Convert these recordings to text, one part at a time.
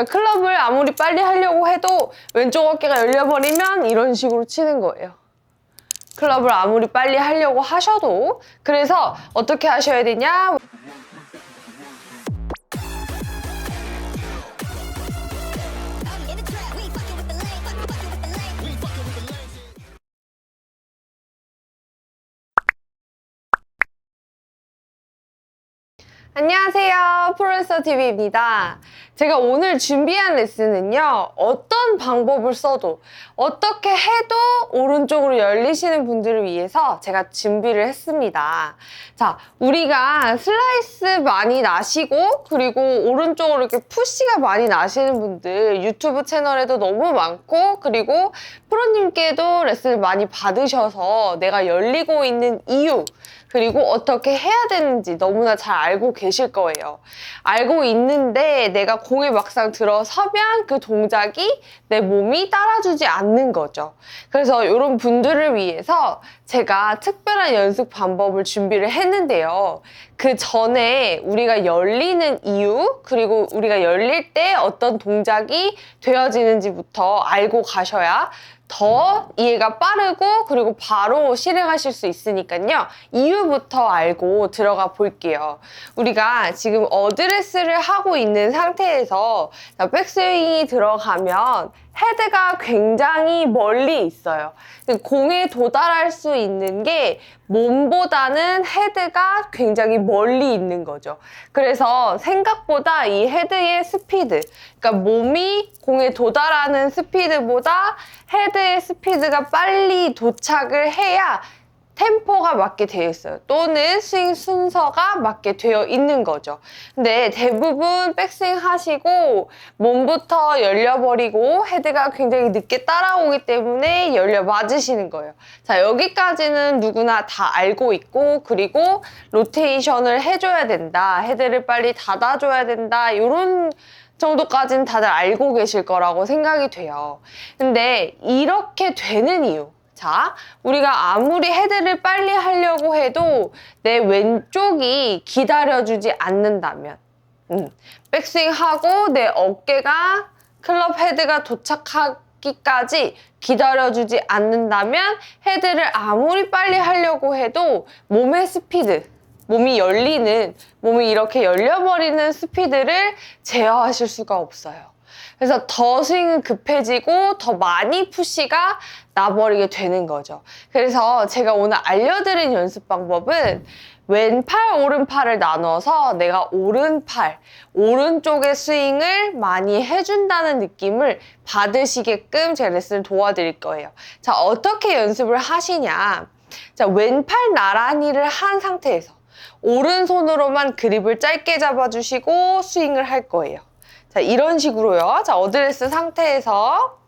자, 클럽을 아무리 빨리 하려고 해도 왼쪽 어깨가 열려버리면 이런 식으로 치는 거예요. 클럽을 아무리 빨리 하려고 하셔도 그래서 어떻게 하셔야 되냐? 안녕하세요. 프로레서 TV입니다. 제가 오늘 준비한 레슨은요, 어떤 방법을 써도, 어떻게 해도 오른쪽으로 열리시는 분들을 위해서 제가 준비를 했습니다. 자, 우리가 슬라이스 많이 나시고, 그리고 오른쪽으로 이렇게 푸시가 많이 나시는 분들 유튜브 채널에도 너무 많고, 그리고 프로님께도 레슨을 많이 받으셔서 내가 열리고 있는 이유, 그리고 어떻게 해야 되는지 너무나 잘 알고 계실 거예요. 알고 있는데 내가 공에 막상 들어서면 그 동작이 내 몸이 따라주지 않는 거죠. 그래서 이런 분들을 위해서 제가 특별한 연습 방법을 준비를 했는데요. 그 전에 우리가 열리는 이유, 그리고 우리가 열릴 때 어떤 동작이 되어지는지부터 알고 가셔야 더 이해가 빠르고 그리고 바로 실행하실 수 있으니까요. 이유부터 알고 들어가 볼게요. 우리가 지금 어드레스를 하고 있는 상태에서 자, 백스윙이 들어가면 헤드가 굉장히 멀리 있어요. 공에 도달할 수 있는 게 몸보다는 헤드가 굉장히 멀리 있는 거죠. 그래서 생각보다 이 헤드의 스피드, 그러니까 몸이 공에 도달하는 스피드보다 헤드의 스피드가 빨리 도착을 해야 템포가 맞게 되어 있어요. 또는 스윙 순서가 맞게 되어 있는 거죠. 근데 대부분 백스윙 하시고 몸부터 열려버리고 헤드가 굉장히 늦게 따라오기 때문에 열려 맞으시는 거예요. 자, 여기까지는 누구나 다 알고 있고 그리고 로테이션을 해줘야 된다. 헤드를 빨리 닫아줘야 된다. 이런 정도까지는 다들 알고 계실 거라고 생각이 돼요. 근데 이렇게 되는 이유. 자, 우리가 아무리 헤드를 빨리 하려고 해도 내 왼쪽이 기다려주지 않는다면, 음, 백스윙 하고 내 어깨가 클럽 헤드가 도착하기까지 기다려주지 않는다면 헤드를 아무리 빨리 하려고 해도 몸의 스피드, 몸이 열리는, 몸이 이렇게 열려버리는 스피드를 제어하실 수가 없어요. 그래서 더 스윙은 급해지고 더 많이 푸시가 나버리게 되는 거죠. 그래서 제가 오늘 알려드린 연습 방법은 왼팔, 오른팔을 나눠서 내가 오른팔, 오른쪽의 스윙을 많이 해준다는 느낌을 받으시게끔 제 레슨을 도와드릴 거예요. 자, 어떻게 연습을 하시냐. 자, 왼팔 나란히를 한 상태에서 오른손으로만 그립을 짧게 잡아주시고 스윙을 할 거예요. 자, 이런 식으로요. 자, 어드레스 상태에서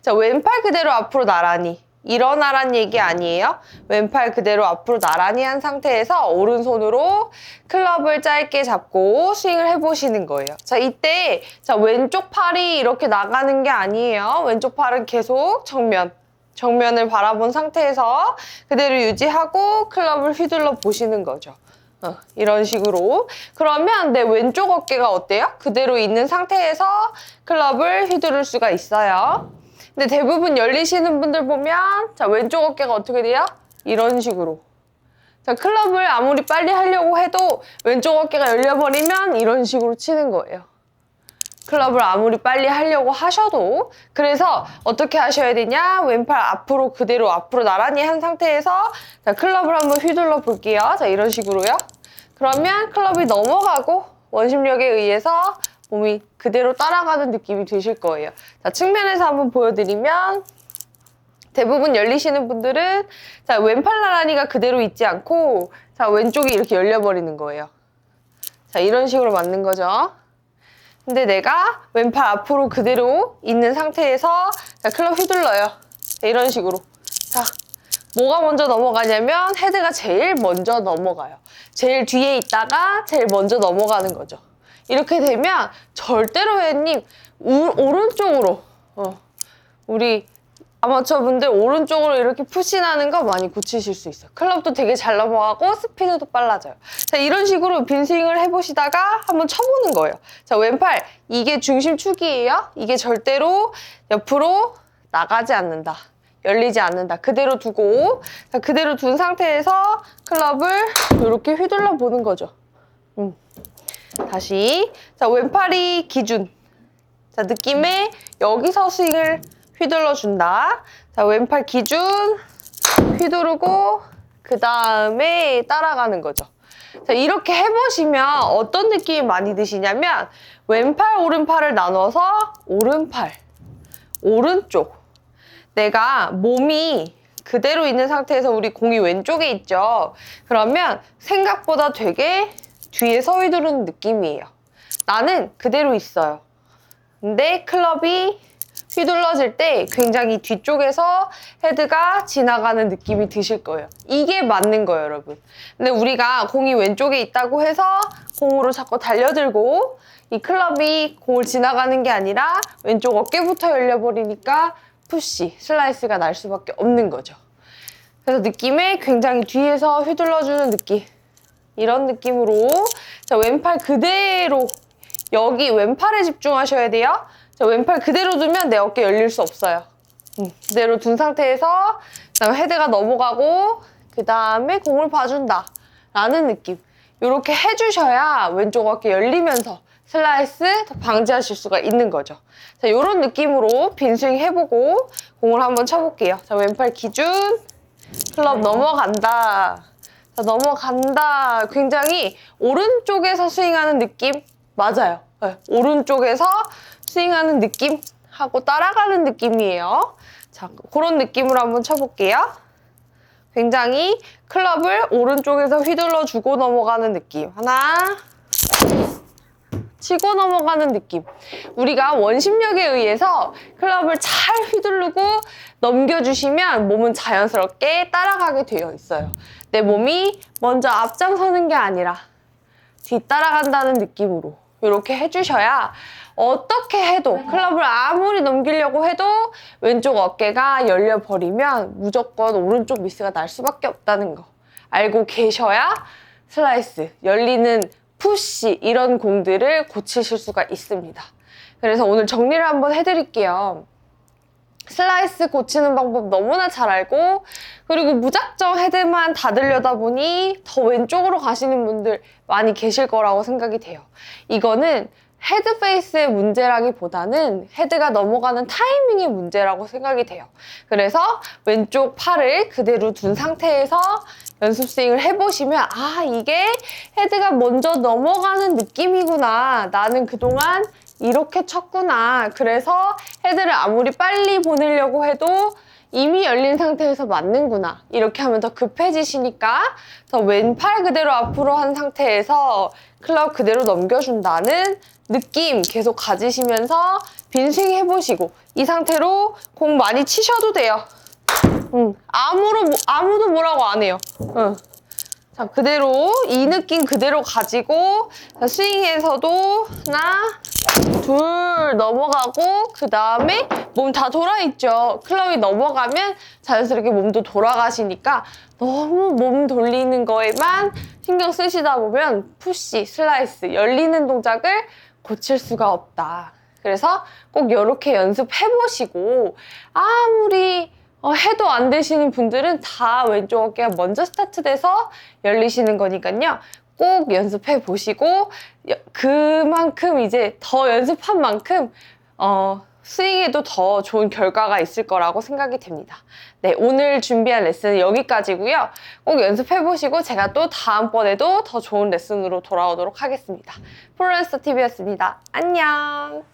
자, 왼팔 그대로 앞으로 나란히 일어나란 얘기 아니에요. 왼팔 그대로 앞으로 나란히 한 상태에서 오른손으로 클럽을 짧게 잡고 스윙을 해보시는 거예요. 자, 이때 자, 왼쪽 팔이 이렇게 나가는 게 아니에요. 왼쪽 팔은 계속 정면 정면을 바라본 상태에서 그대로 유지하고 클럽을 휘둘러 보시는 거죠. 어, 이런 식으로. 그러면 내 왼쪽 어깨가 어때요? 그대로 있는 상태에서 클럽을 휘두를 수가 있어요. 근데 대부분 열리시는 분들 보면, 자, 왼쪽 어깨가 어떻게 돼요? 이런 식으로. 자, 클럽을 아무리 빨리 하려고 해도 왼쪽 어깨가 열려버리면 이런 식으로 치는 거예요. 클럽을 아무리 빨리 하려고 하셔도 그래서 어떻게 하셔야 되냐? 왼팔 앞으로 그대로 앞으로 나란히 한 상태에서 자 클럽을 한번 휘둘러 볼게요. 자 이런 식으로요. 그러면 클럽이 넘어가고 원심력에 의해서 몸이 그대로 따라가는 느낌이 드실 거예요. 자 측면에서 한번 보여드리면 대부분 열리시는 분들은 자 왼팔 나란히가 그대로 있지 않고 자 왼쪽이 이렇게 열려버리는 거예요. 자 이런 식으로 맞는 거죠 근데 내가 왼팔 앞으로 그대로 있는 상태에서 자, 클럽 휘둘러요. 자, 이런 식으로. 자, 뭐가 먼저 넘어가냐면 헤드가 제일 먼저 넘어가요. 제일 뒤에 있다가 제일 먼저 넘어가는 거죠. 이렇게 되면 절대로 회님 오른쪽으로 어, 우리 아마추어분들 오른쪽으로 이렇게 푸신하는 거 많이 고치실 수 있어요. 클럽도 되게 잘 넘어가고 스피드도 빨라져요. 자, 이런 식으로 빈 스윙을 해보시다가 한번 쳐보는 거예요. 자, 왼팔 이게 중심축이에요. 이게 절대로 옆으로 나가지 않는다. 열리지 않는다. 그대로 두고 자, 그대로 둔 상태에서 클럽을 이렇게 휘둘러 보는 거죠. 음. 다시 자 왼팔이 기준 자 느낌에 여기서 스윙을 휘둘러 준다 자 왼팔 기준 휘두르고 그 다음에 따라가는 거죠 자 이렇게 해보시면 어떤 느낌이 많이 드시냐면 왼팔 오른팔을 나눠서 오른팔 오른쪽 내가 몸이 그대로 있는 상태에서 우리 공이 왼쪽에 있죠. 그러면 생각보다 되게 뒤에 서 휘두르는 느낌이에요. 나는 그대로 있어요. 근데 클럽이 휘둘러질 때 굉장히 뒤쪽에서 헤드가 지나가는 느낌이 드실 거예요. 이게 맞는 거예요, 여러분. 근데 우리가 공이 왼쪽에 있다고 해서 공으로 자꾸 달려들고 이 클럽이 공을 지나가는 게 아니라 왼쪽 어깨부터 열려버리니까 푸시, 슬라이스가 날 수밖에 없는 거죠. 그래서 느낌에 굉장히 뒤에서 휘둘러주는 느낌. 이런 느낌으로 자 왼팔 그대로 여기 왼팔에 집중하셔야 돼요. 자 왼팔 그대로 두면 내 어깨 열릴 수 없어요. 음, 그대로 둔 상태에서 그다음에 헤드가 넘어가고 그 다음에 공을 봐준다 라는 느낌. 이렇게 해주셔야 왼쪽 어깨 열리면서 슬라이스 더 방지하실 수가 있는 거죠. 자, 이런 느낌으로 빈스윙 해보고 공을 한번 쳐볼게요. 자, 왼팔 기준, 클럽 넘어간다. 자, 넘어간다. 굉장히 오른쪽에서 스윙하는 느낌 맞아요. 네, 오른쪽에서 스윙하는 느낌 하고 따라가는 느낌이에요. 자, 그런 느낌으로 한번 쳐볼게요. 굉장히 클럽을 오른쪽에서 휘둘러 주고 넘어가는 느낌. 하나, 치고 넘어가는 느낌. 우리가 원심력에 의해서 클럽을 잘 휘두르고 넘겨주시면 몸은 자연스럽게 따라가게 되어 있어요. 내 몸이 먼저 앞장서는 게 아니라 뒤따라간다는 느낌으로 이렇게 해주셔야 어떻게 해도 클럽을 아무리 넘기려고 해도 왼쪽 어깨가 열려버리면 무조건 오른쪽 미스가 날 수밖에 없다는 거 알고 계셔야 슬라이스, 열리는 푸시 이런 공들을 고치실 수가 있습니다. 그래서 오늘 정리를 한번 해드릴게요. 슬라이스 고치는 방법 너무나 잘 알고 그리고 무작정 헤드만 닫으려다 보니 더 왼쪽으로 가시는 분들 많이 계실 거라고 생각이 돼요. 이거는 헤드 페이스의 문제라기보다는 헤드가 넘어가는 타이밍의 문제라고 생각이 돼요. 그래서 왼쪽 팔을 그대로 둔 상태에서 연습 스윙을 해보시면 아 이게 헤드가 먼저 넘어가는 느낌이구나. 나는 그동안 이렇게 쳤구나. 그래서 헤드를 아무리 빨리 보내려고 해도 이미 열린 상태에서 맞는구나. 이렇게 하면 더 급해지시니까 더 왼팔 그대로 앞으로 한 상태에서 클럽 그대로 넘겨준다는 느낌 계속 가지시면서 빈스윙 해보시고 이 상태로 공 많이 치셔도 돼요. 음, 아무로, 아무도 뭐라고 안 해요. 응. 자, 그대로 이 느낌 그대로 가지고 자, 스윙에서도 하나, 둘 넘어가고 그 다음에 몸 다 돌아있죠. 클럽이 넘어가면 자연스럽게 몸도 돌아가시니까 너무 몸 돌리는 거에만 신경 쓰시다 보면 푸시, 슬라이스, 열리는 동작을 고칠 수가 없다. 그래서 꼭 이렇게 연습해보시고 아무리 어, 해도 안 되시는 분들은 다 왼쪽 어깨가 먼저 스타트돼서 열리시는 거니까요. 꼭 연습해 보시고 여- 그만큼 이제 더 연습한 만큼 어, 스윙에도 더 좋은 결과가 있을 거라고 생각이 됩니다. 네, 오늘 준비한 레슨은 여기까지고요. 꼭 연습해 보시고 제가 또 다음번에도 더 좋은 레슨으로 돌아오도록 하겠습니다. 프로레스터 TV였습니다. 안녕.